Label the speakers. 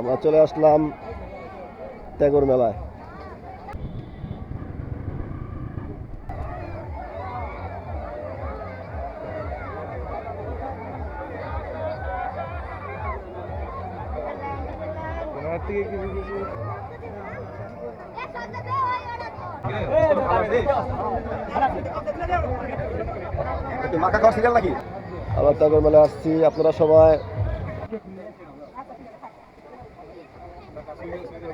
Speaker 1: আমরা চলে আসলাম ট্যাগর মেলায়।
Speaker 2: সিরিয়াল নাকি?
Speaker 1: আমরা ট্যাগর মেলায় আসছি আপনারা সবাই ঠিক আছে